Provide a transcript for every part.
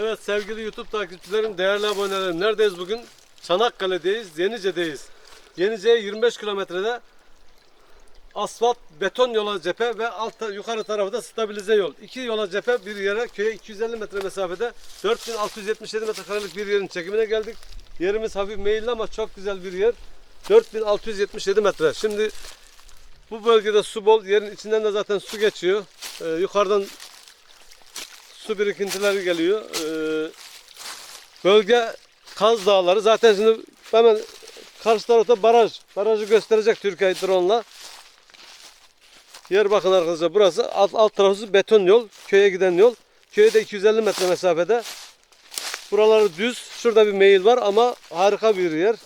Evet sevgili YouTube takipçilerim, değerli abonelerim. Neredeyiz bugün? Çanakkale'deyiz, Yenice'deyiz. Yenice'ye 25 kilometrede asfalt beton yola cephe ve alt yukarı tarafı da stabilize yol. İki yola cephe bir yere köye 250 metre mesafede 4677 metrekarelik bir yerin çekimine geldik. Yerimiz hafif meyilli ama çok güzel bir yer. 4677 metre. Şimdi bu bölgede su bol. Yerin içinden de zaten su geçiyor. Ee, yukarıdan su birikintileri geliyor. Ee, bölge Kaz Dağları. Zaten şimdi hemen karşı tarafta baraj. Barajı gösterecek Türkiye drone'la. Yer bakın arkadaşlar burası alt, alt tarafı beton yol. Köye giden yol. Köye de 250 metre mesafede. Buraları düz. Şurada bir meyil var ama harika bir yer.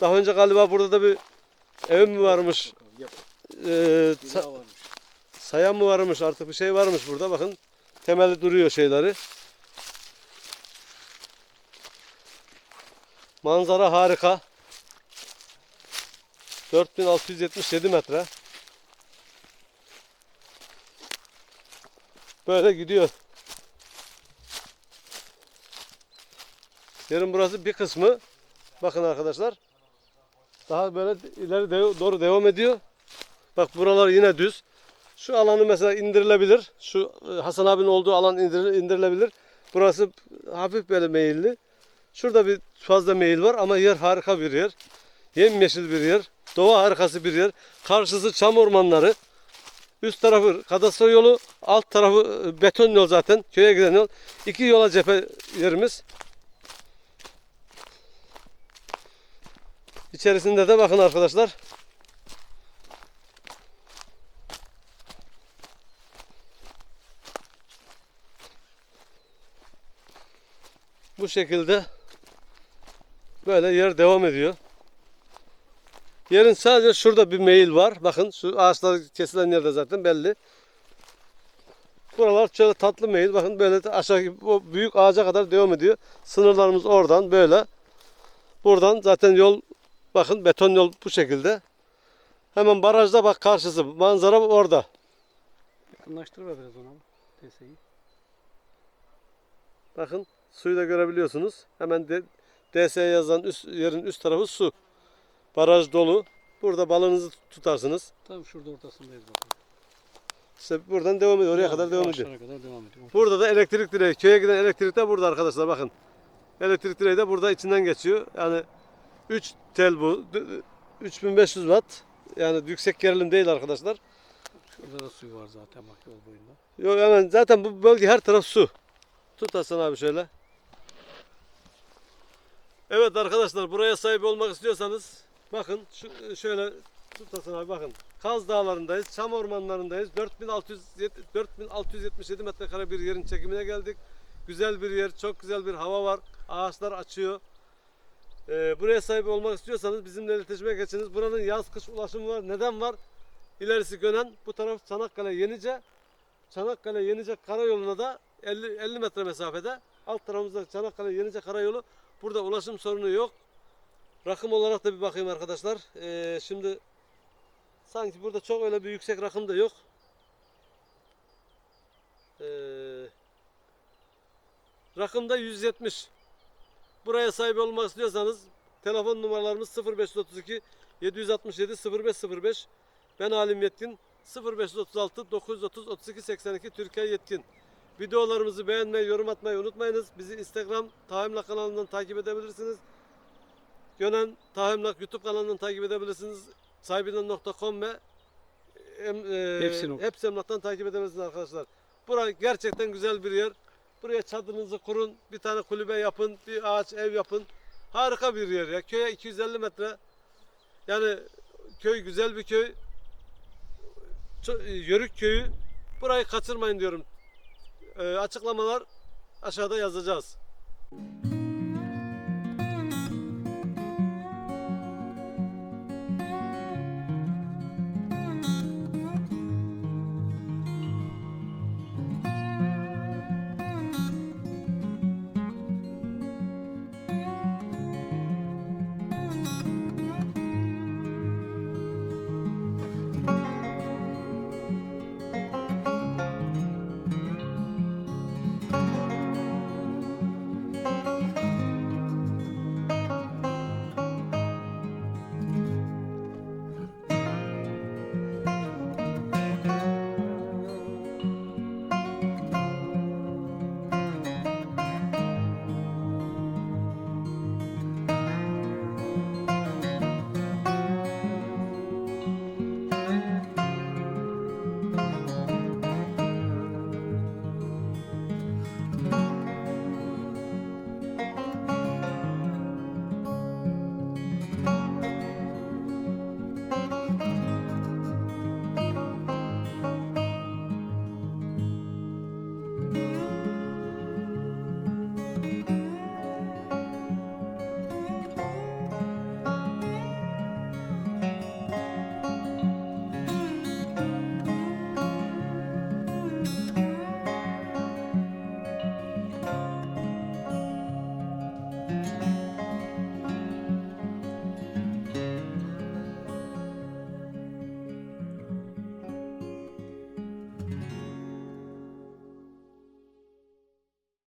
Daha önce galiba burada da bir ev mi varmış? Ee, sa- sayan mı varmış artık bir şey varmış burada bakın. Temeli duruyor şeyleri. Manzara harika. 4677 metre. Böyle gidiyor. Yerin burası bir kısmı. Bakın arkadaşlar. Daha böyle ileri doğru devam ediyor. Bak buralar yine düz. Şu alanı mesela indirilebilir. Şu e, Hasan abinin olduğu alan indir- indirilebilir. Burası hafif böyle meyilli. Şurada bir fazla meyil var ama yer harika bir yer. Yemyeşil bir yer. Doğa harikası bir yer. Karşısı çam ormanları. Üst tarafı kadastro yolu, alt tarafı e, beton yol zaten. Köye giden yol. İki yola cephe yerimiz. İçerisinde de bakın arkadaşlar. Bu şekilde böyle yer devam ediyor. Yerin sadece şurada bir meyil var. Bakın şu ağaçlar kesilen yerde zaten belli. Buralar şöyle tatlı meyil. Bakın böyle aşağı gibi o büyük ağaca kadar devam ediyor. Sınırlarımız oradan böyle. Buradan zaten yol bakın beton yol bu şekilde. Hemen barajda bak karşısı. Manzara orada. Yakınlaştır biraz ona. Deseyi. Bakın suyu da görebiliyorsunuz. Hemen de, DS yazan üst, yerin üst tarafı su. Baraj dolu. Burada balığınızı tutarsınız. Tam şurada ortasındayız bakın. İşte buradan devam ediyor. Oraya kadar devam ediyor. Kadar devam ediyor. Burada da elektrik direği. Köye giden elektrik de burada arkadaşlar bakın. Elektrik direği de burada içinden geçiyor. Yani 3 tel bu. D- 3500 watt. Yani yüksek gerilim değil arkadaşlar. Şurada da suyu var zaten bak yol boyunda. Yok hemen zaten bu bölge her taraf su. Tut Hasan abi şöyle. Evet arkadaşlar buraya sahip olmak istiyorsanız bakın şöyle tut Hasan abi bakın. Kaz Dağları'ndayız, Çam Ormanları'ndayız. 4600 4677 metrekare bir yerin çekimine geldik. Güzel bir yer, çok güzel bir hava var. Ağaçlar açıyor. Ee, buraya sahip olmak istiyorsanız bizimle iletişime geçiniz. Buranın yaz kış ulaşımı var. Neden var? İlerisi Gönen, bu taraf Çanakkale Yenice. Çanakkale Yenice Karayolu'na da 50, 50 metre mesafede. Alt tarafımızda Çanakkale Yenice Karayolu. Burada ulaşım sorunu yok. Rakım olarak da bir bakayım arkadaşlar. Ee, şimdi sanki burada çok öyle bir yüksek rakım da yok. Ee, rakım da 170. Buraya sahip olmak istiyorsanız telefon numaralarımız 0532 767 0505 ben Halim Yetkin 0536 930 32 82 Türkiye Yetkin. Videolarımızı beğenmeyi, yorum atmayı unutmayınız. Bizi Instagram Tahimlak kanalından takip edebilirsiniz. Gönen Tahimlak YouTube kanalından takip edebilirsiniz. Sahibinden.com ve em, e, Hepsi emlaktan takip edebilirsiniz arkadaşlar. Burası gerçekten güzel bir yer. Buraya çadırınızı kurun, bir tane kulübe yapın, bir ağaç ev yapın. Harika bir yer ya. Köye 250 metre. Yani köy güzel bir köy. Yörük köyü. Burayı kaçırmayın diyorum. Ee, açıklamalar aşağıda yazacağız.